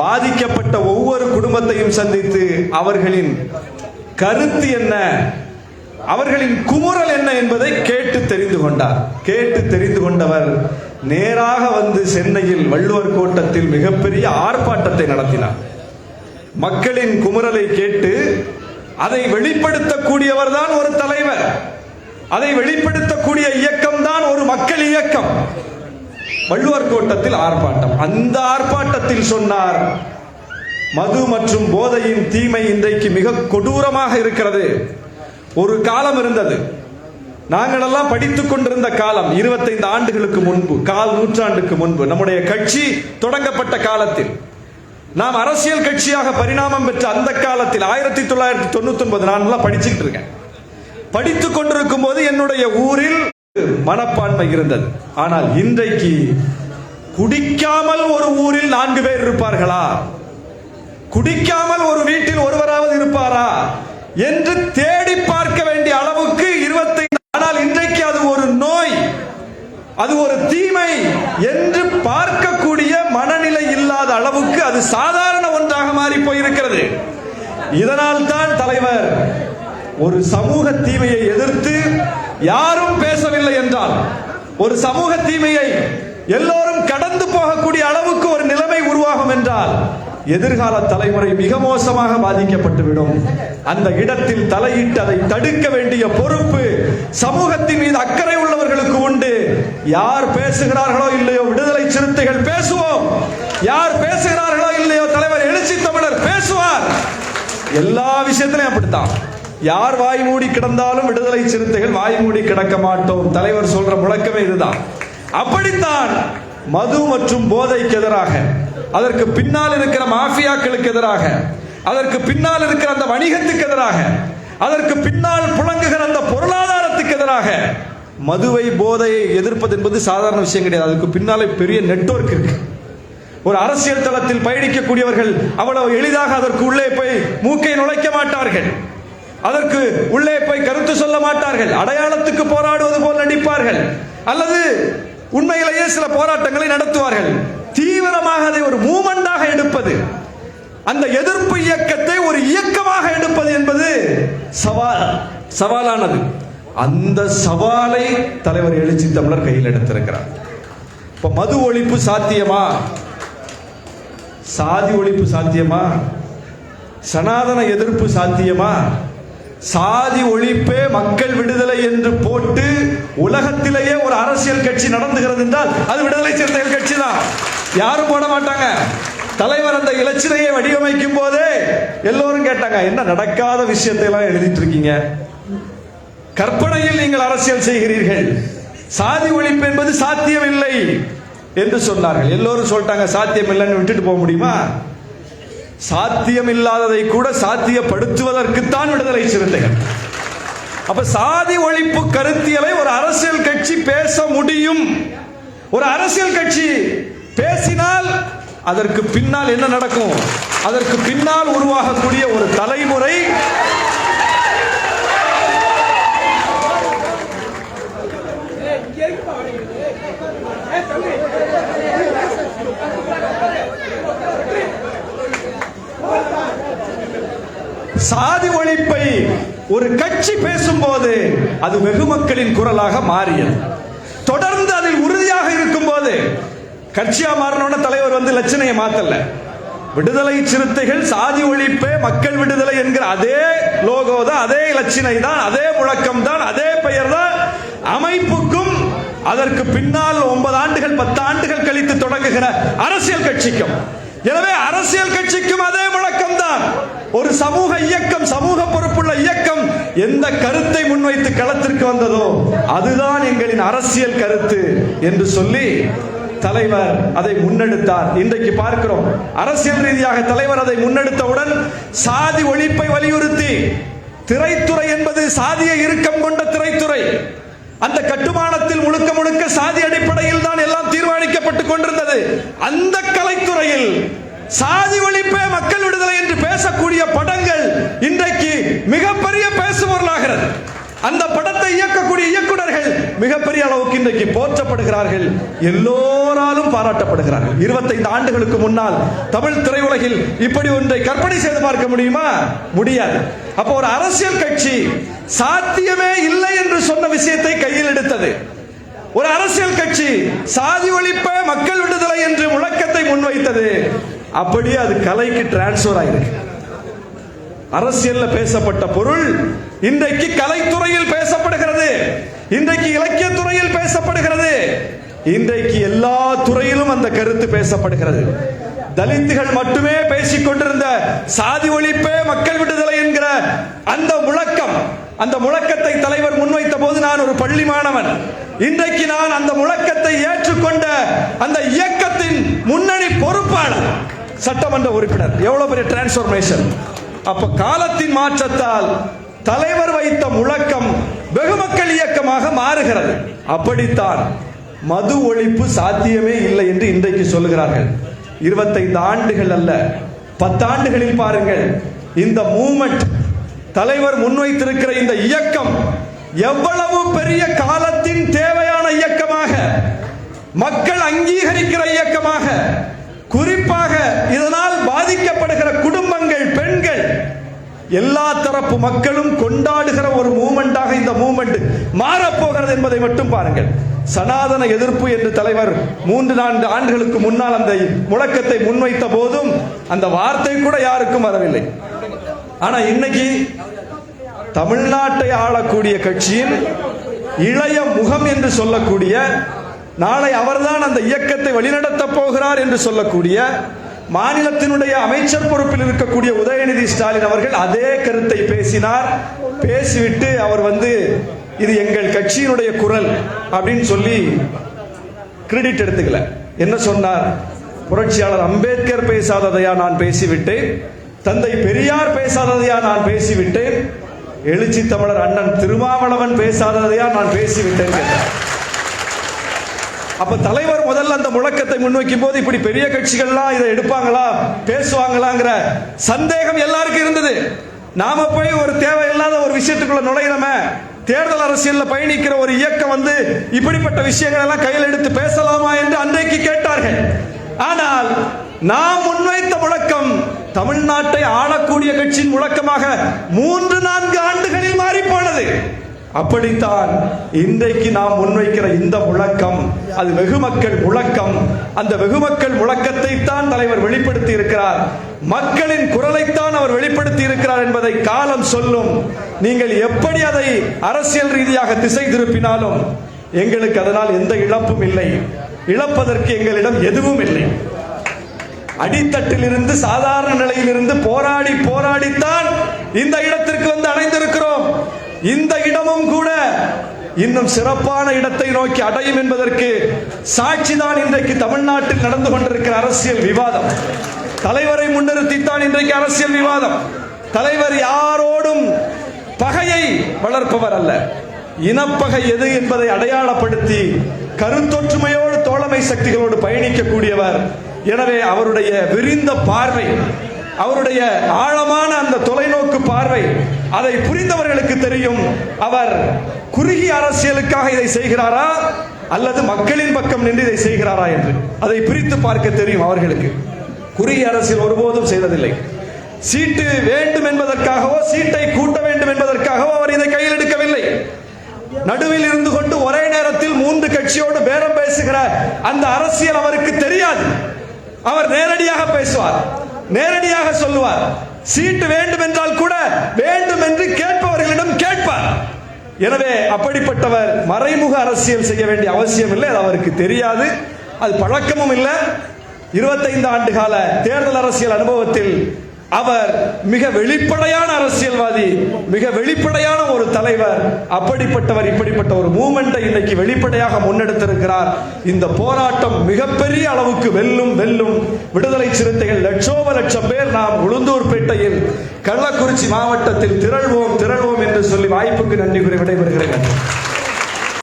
பாதிக்கப்பட்ட ஒவ்வொரு குடும்பத்தையும் சந்தித்து அவர்களின் கருத்து என்ன? அவர்களின் குமுறல் என்ன என்பதை கேட்டு தெரிந்து கொண்டார். கேட்டு தெரிந்து கொண்டவர் நேராக வந்து சென்னையில் வள்ளுவர் கோட்டத்தில் மிகப்பெரிய ஆர்ப்பாட்டத்தை நடத்தினார். மக்களின் குமுறலை கேட்டு அதை வெளிப்படுத்தக்கூடியவர் தான் ஒரு தலைவர். அதை வெளிப்படுத்தக்கூடிய இயக்கம் தான் ஒரு மக்கள் இயக்கம். வள்ளுவர் கோட்டத்தில் ஆர்ப்பாட்டம். அந்த ஆர்ப்பாட்டத்தில் சொன்னார் மது மற்றும் போதையின் தீமை இன்றைக்கு மிக கொடூரமாக இருக்கிறது. ஒரு காலம் இருந்தது. நாங்கள் எல்லாம் படித்துக் கொண்டிருந்த காலம் 25 ஆண்டுகளுக்கு முன்பு கால் நூற்றாண்டுக்கு முன்பு நம்முடைய கட்சி தொடங்கப்பட்ட காலத்தில். நாம் அரசியல் கட்சியாக பரிணாமம் பெற்ற அந்த காலத்தில் ஆயிரத்தி தொள்ளாயிரத்தி தொண்ணூத்தி ஒன்பது நான் படிச்சுட்டு இருக்கேன். படித்துக் கொண்டிருக்கும் போது என்னுடைய ஊரில் மனப்பான்மை இருந்தது. ஆனால் இன்றைக்கு குடிக்காமல் ஒரு ஊரில் நான்கு பேர் இருப்பார்களா? குடிக்காமல் ஒரு வீட்டில் ஒருவராவது இருப்பாரா? என்று தேடி பார்க்க வேண்டிய அளவுக்கு இருபத்தைந்து ஆனால் இன்றைக்கு அது ஒரு நோய் அது ஒரு தீமை என்று பார்க்கக்கூடிய மனநிலை இல்லாத அளவுக்கு அது சாதாரண ஒன்றாக மாறி போயிருக்கிறது. இதனால் தான் தலைவர் ஒரு சமூக தீமையை எதிர்த்து யாரும் பேசவில்லை என்றால் ஒரு சமூக தீமையை எல்லோரும் கடந்து போகக்கூடிய அளவுக்கு ஒரு நிலைமை உருவாகும் என்றால் எதிர்கால தலைமுறை மிக மோசமாக பாதிக்கப்பட்டுவிடும். அந்த இடத்தில் தலையிட்டு அதை தடுக்க வேண்டிய பொறுப்பு சமூகத்தின் மீது அக்கறை உள்ளவர்களுக்கு உண்டு. யார் பேசுகிறார்களோ இல்லையோ விடுதலை சிறுத்தைகள் பேசுவோம். யார் பேசுகிறார்களோ இல்லையோ தலைவர் எழுச்சி தமிழர் பேசுவார். எல்லா விஷயத்திலையும் அப்படித்தான். யார் வாய் மூடி கிடந்தாலும் விடுதலை சிறுத்தைகள் வாய் மூடி கிடக்க மாட்டோம். தலைவர் சொல்ற முழக்கமே இதுதான். அப்படித்தான் மது மற்றும் போதைக்கு எதிராக அதற்கு பின்னால் இருக்கிற மாஃபியாக்களுக்கு எதிராக அதற்கு பின்னால் இருக்கிற அந்த வணிகத்துக்கு எதிராக அதற்கு பின்னால் புழங்குகிற அந்த பொருளாதாரத்துக்கு எதிராக மதுவை போதையை எதிர்ப்பது என்பது சாதாரண விஷயம் கிடையாது. அதுக்கு பின்னாலே பெரிய நெட்வொர்க் இருக்கு. ஒரு அரசியல் தளத்தில் பயணிக்கக்கூடியவர்கள் அவ்வளவு எளிதாக அதற்கு உள்ளே போய் மூக்கை நுழைக்க மாட்டார்கள். அதற்கு உள்ளே போய் கருத்து சொல்ல மாட்டார்கள். அடையாளத்துக்கு போராடுவது போல் நடிப்பார்கள். அல்லது உண்மையிலேயே சில போராட்டங்களை நடத்துவார்கள். தீவிரமாக அதை ஒரு மூமெண்டாக எடுப்பது அந்த எதிர்ப்பு இயக்கத்தை ஒரு இயக்கமாக எடுப்பது என்பது சவால் சவாலானது. அந்த சவாலை தலைவர் எழுச்சி தமிழர் கையில் எடுத்திருக்கிறார். இப்ப மது ஒழிப்பு சாத்தியமா? சாதி ஒழிப்பு சாத்தியமா? சனாதன எதிர்ப்பு சாத்தியமா? சாதி ஒழிப்பே மக்கள் விடுதலை என்று போட்டு உலகத்திலேயே ஒரு அரசியல் கட்சி நடந்துகிறது என்றால் அது விடுதலை சிறுத்தைகள் கட்சி தான் யாரும் போட மாட்டாங்க. தலைவர் அந்த இலச்சினையை வடிவமைக்கும் போதே எல்லோரும் கேட்டாங்க என்ன நடக்காத விஷயத்தை எல்லாம் எழுதிட்டு இருக்கீங்க? கற்பனையில் நீங்கள் அரசியல் செய்கிறீர்கள். சாதி ஒழிப்பு என்பது சாத்தியமில்லை. என்று சொன்னார்கள். எல்லோரும் சொல்லிட்டாங்க சாத்தியம் இல்லைன்னு விட்டுட்டு போக முடியுமா? சாத்தியம் இல்லாததை கூட சாத்தியப்படுத்துவதற்குத்தான் விடுதலை சிறுத்தைகள். அப்ப சாதி ஒழிப்பு கருத்தியலை ஒரு அரசியல் கட்சி பேச முடியும். ஒரு அரசியல் கட்சி பேசினால் அதற்கு பின்னால் என்ன நடக்கும்? அதற்கு பின்னால் உருவாகக்கூடிய ஒரு தலைமுறை சாதி ஒழிப்பை ஒரு கட்சி பேசும்போது அது வெகு மக்களின் குரலாக மாறியது. தொடர்ந்து அதில் உறுதியாக இருக்கும்போது கட்சியா மாறினோட தலைவர் வந்து லட்சணையை மாத்தல. விடுதலை சிறுத்தைகள் சாதி ஒழிப்பே மக்கள் விடுதலை என்கிற அதே லோகோ தான் அதே லட்சணை தான் அதே முழக்கம் தான் அதே பெயர் தான் அமைப்புக்கும் அதற்கு பின்னால் ஒன்பது ஆண்டுகள் பத்து ஆண்டுகள் கழித்து தொடங்குகிற அரசியல் கட்சிக்கும். எனவே அரசியல் கட்சிக்கும் அதே முழக்கம் தான். ஒரு சமூக இயக்கம் சமூக பொறுப்புள்ள இயக்கம் எந்த கருத்தை முன்வைத்து களத்திற்கு வந்ததோ அதுதான் எங்களின் அரசியல் கருத்து என்று சொல்லி தலைவர் அதை முன்னெடுத்தார். இன்றைக்கு பார்க்கிறோம். அரசியல் ரீதியாக தலைவர் அதை முன்னெடுத்தவுடன் சாதி ஒழிப்பை வலியுறுத்தி திரைத்துறை என்பது சாதிய இறுக்கம் கொண்ட திரைத்துறை. அந்த கட்டுமானத்தில் முழுக்க முழுக்க சாதி அடிப்படையில் தான் எல்லாம் தீர்மானிக்கப்பட்டுக் கொண்டிருந்தது. அந்த கலைத்துறையில் சாதி ஒழிப்பே மக்கள் விடுதலை என்று பேசக்கூடிய படங்கள் இன்றைக்கு மிகப்பெரிய பேசுபொருளாகிறது. அந்த படத்தை இயக்கக்கூடிய இயக்குனர்கள் மிகப்பெரிய அளவுக்கு இன்றைக்கு போற்றப்படுகிறார்கள். எல்லோராலும் பாராட்டப்படுகிறார்கள். 25 ஆண்டுகளுக்கு முன்னால் தமிழ் திரையுலகில் இப்படி ஒன்றை கற்பனை செய்து பார்க்க முடியுமா? முடியாது. அப்போ ஒரு அரசியல் கட்சி சாத்தியமே இல்லை என்று சொன்ன விஷயத்தை கையில் எடுத்தது. ஒரு அரசியல் கட்சி சாதி ஒழிப்ப மக்கள் விடுதலை என்று முழக்கத்தை முன்வைத்தது. அப்படியே அது கலைக்கு டிரான்ஸ்ஃபர் ஆயிருக்கு. அரசியல்ல பேசப்பட்ட பொருள் இன்றைக்கு கலைத்துறையில் பேசப்படுகிறது. இன்றைக்கு இலக்கிய துறையில் பேசப்படுகிறது. இன்றைக்கு எல்லா துறையிலும் அந்த கருத்து பேசப்படுகிறது. தலித்துகள் மட்டுமே பேசிக் கொண்டிருந்த சாதி ஒழிப்பே மக்கள் விடுதலை என்கிற அந்த முழக்கம் அந்த முழக்கத்தை தலைவர் முன்வைத்த போது நான் ஒரு பள்ளி மாணவன். இன்றைக்கு நான் அந்த முழக்கத்தை ஏற்றுக்கொண்ட அந்த இயக்கத்தின் முன்னணி சட்டமன்ற உறுப்பினர். எவ்வளவு பெரிய டிரான்ஸ்பர்மேஷன் அப்ப காலத்தின் மாற்றத்தால் தலைவர் வைத்த முழக்கம் வெகுமக்கள் இயக்கமாக மாறுகிறது. அப்படித்தான் மது ஒழிப்பு சாத்தியமே இல்லை என்று இன்றைக்கு சொல்லுகிறார்கள். இருபத்தைந்து ஆண்டுகள் அல்ல பத்தாண்டுகளில் பாருங்கள். இந்த மூமெண்ட் தலைவர் முன்வைத்திருக்கிற இந்த இயக்கம் எவ்வளவு பெரிய காலத்தின் தேவையான இயக்கமாக மக்கள் அங்கீகரிக்கிற இயக்கமாக குறிப்பாக இதனால் பாதிக்கப்படுகிற குடும்பங்கள் பெண்கள் எல்லா தரப்பு மக்களும் கொண்டாடுகிற ஒரு மூமெண்டாக இந்த மூமெண்ட் மாறப்போகிறது என்பதை மட்டும் பாருங்கள். சனாதன எதிர்ப்பு என்று தலைவர் மூன்று நான்கு ஆண்டுகளுக்கு முன்னால் அந்த முழக்கத்தை முன்வைத்த போதும் அந்த வார்த்தை கூட யாருக்கும் வரவில்லை. ஆனா இன்னைக்கு தமிழ்நாட்டை ஆளக்கூடிய கட்சியின் இளைய முகம் என்று சொல்லக்கூடிய நாளை அவர்தான் அந்த இயக்கத்தை வழிநடத்த போகிறார் என்று சொல்லக்கூடிய மாநிலத்தினுடைய அமைச்சர் பொறுப்பில் இருக்கக்கூடிய உதயநிதி ஸ்டாலின் அவர்கள் அதே கருத்தை பேசினார். பேசிவிட்டு அவர் வந்து இது எங்கள் கட்சியினுடைய குரல் அப்படின்னு சொல்லி கிரெடிட் எடுத்துக்கல. என்ன சொன்னார்? புரட்சியாளர் அம்பேத்கர் பேசாததையா நான் பேசிவிட்டேன். தந்தை பெரியார் பேசாததையா நான் பேசிவிட்டேன். எழுச்சி தமிழர் அண்ணன் திருமாவளவன் பேசாததையா நான் பேசிவிட்டேன் கேட்டார். அப்ப தலைவர் முதல்ல அந்த முழக்கத்தை முன்வைக்கும் போது இப்படி பெரிய கட்சிகள்லாம் இதை எடுப்பாங்களா பேசுவாங்களாங்கிற சந்தேகம் எல்லாருக்கும் இருந்தது. நாம போய் ஒரு தேவையில்லாத ஒரு விஷயத்துக்குள்ள நுழையிறோமே தேர்தல் அரசியலில் பயணிக்கிற ஒரு இயக்கம் வந்து இப்படிப்பட்ட விஷயங்கள் எல்லாம் கையில் எடுத்து பேசலாமா என்று அன்றைக்கு கேட்டார்கள். ஆனால் நாம் முன்வைத்த முழக்கம் தமிழ்நாட்டை ஆளக்கூடிய கட்சியின் முழக்கமாக மூன்று நான்கு ஆண்டுகளில் மாறி போனது அப்படித்தான் இன்றைக்கு நாம் முன்வைக்கிற இந்த முழக்கம் அது வெகுமக்கள் முழக்கம். அந்த வெகுமக்கள் முழக்கத்தை தான் தலைவர் வெளிப்படுத்தி இருக்கிறார் மக்களின் குரலைத்தான் அவர் வெளிப்படுத்தி இருக்கிறார் என்பதை காலம் சொல்லும். நீங்கள் எப்படி அதை அரசியல் ரீதியாக திசை திருப்பினாலும் எங்களுக்கு அதனால் எந்த இழப்பும் இல்லை. இழப்பதற்கு எங்களிடம் எதுவும் இல்லை. அடித்தட்டிலிருந்து சாதாரண நிலையிலிருந்து போராடி போராடித்தான் இந்த இடத்திற்கு வந்து அடைந்திருக்கிறோம் இந்த இடமும் கூட இன்னும் சிறப்பான இடத்தை நோக்கி அடையும் என்பதற்கு சாட்சிதான் இன்றைக்கு தமிழ்நாட்டில் நடந்து கொண்டிருக்கிற அரசியல் விவாதம். தலைவரை முன்னிறுத்தித்தான் இன்றைக்கு அரசியல் விவாதம். தலைவர் யாரோடும் பகையை வளர்ப்பவர் அல்ல. இனப்பகை எது என்பதை அடையாளப்படுத்தி கருத்தொற்றுமையோடு தோழமை சக்திகளோடு பயணிக்கக்கூடியவர். எனவே அவருடைய விரிந்த பார்வை அவருடைய ஆழமான அந்த தொலைநோக்கு பார்வை அதை புரிந்தவர்களுக்கு தெரியும். அவர் குறுகிய அரசியலுக்காக இதை செய்கிறாரா? அல்லது மக்களின் பக்கம் நின்று இதை செய்கிறாரா என்று. அதை பிரித்து பார்க்க தெரியும் அவர்களுக்கு. குறுகிய அரசியல் ஒருபோதும் செய்ததில்லை. சீட்டு வேண்டும் என்பதற்காகவோ சீட்டை கூட்ட வேண்டும் என்பதற்காகவோ அவர் இதை கையில் எடுக்கவில்லை. நடுவில் இருந்து கொண்டு ஒரே நேரத்தில் மூன்று கட்சியோடு பேரம் பேசுகிற அந்த அரசியல் அவருக்கு தெரியாது. அவர் நேரடியாக பேசுவார். நேரடியாக சொல்லுவார். சீட்டு வேண்டும் என்றால் கூட வேண்டும் என்று கேட்பவர்களிடம் கேட்பார். எனவே அப்படிப்பட்டவர் மறைமுக அரசியல் செய்ய வேண்டிய அவசியம் இல்லை. அது அவருக்கு தெரியாது. அது பழக்கமும் இல்லை. இருபத்தைந்து ஆண்டு கால தேர்தல் அரசியல் அனுபவத்தில் அவர் மிக வெளிப்படையான அரசியல்வாதி மிக வெளிப்படையான ஒரு தலைவர். அப்படிப்பட்டவர் இப்படிப்பட்ட ஒரு மூமெண்ட்டை இன்னைக்கு வெளிப்படையாக முன்னெடுத்திருக்கிறார். இந்த போராட்டம் மிகப்பெரிய அளவுக்கு வெல்லும் வெல்லும். விடுதலை சிறுத்தைகள் லட்சோப லட்சம் பேர் நாம் உளுந்தூர்பேட்டையில் கள்ளக்குறிச்சி மாவட்டத்தில் திரள்வோம் திரள்வோம் என்று சொல்லி வாய்ப்புக்கு நன்றி கூறி விடைபெறுகிறேன்.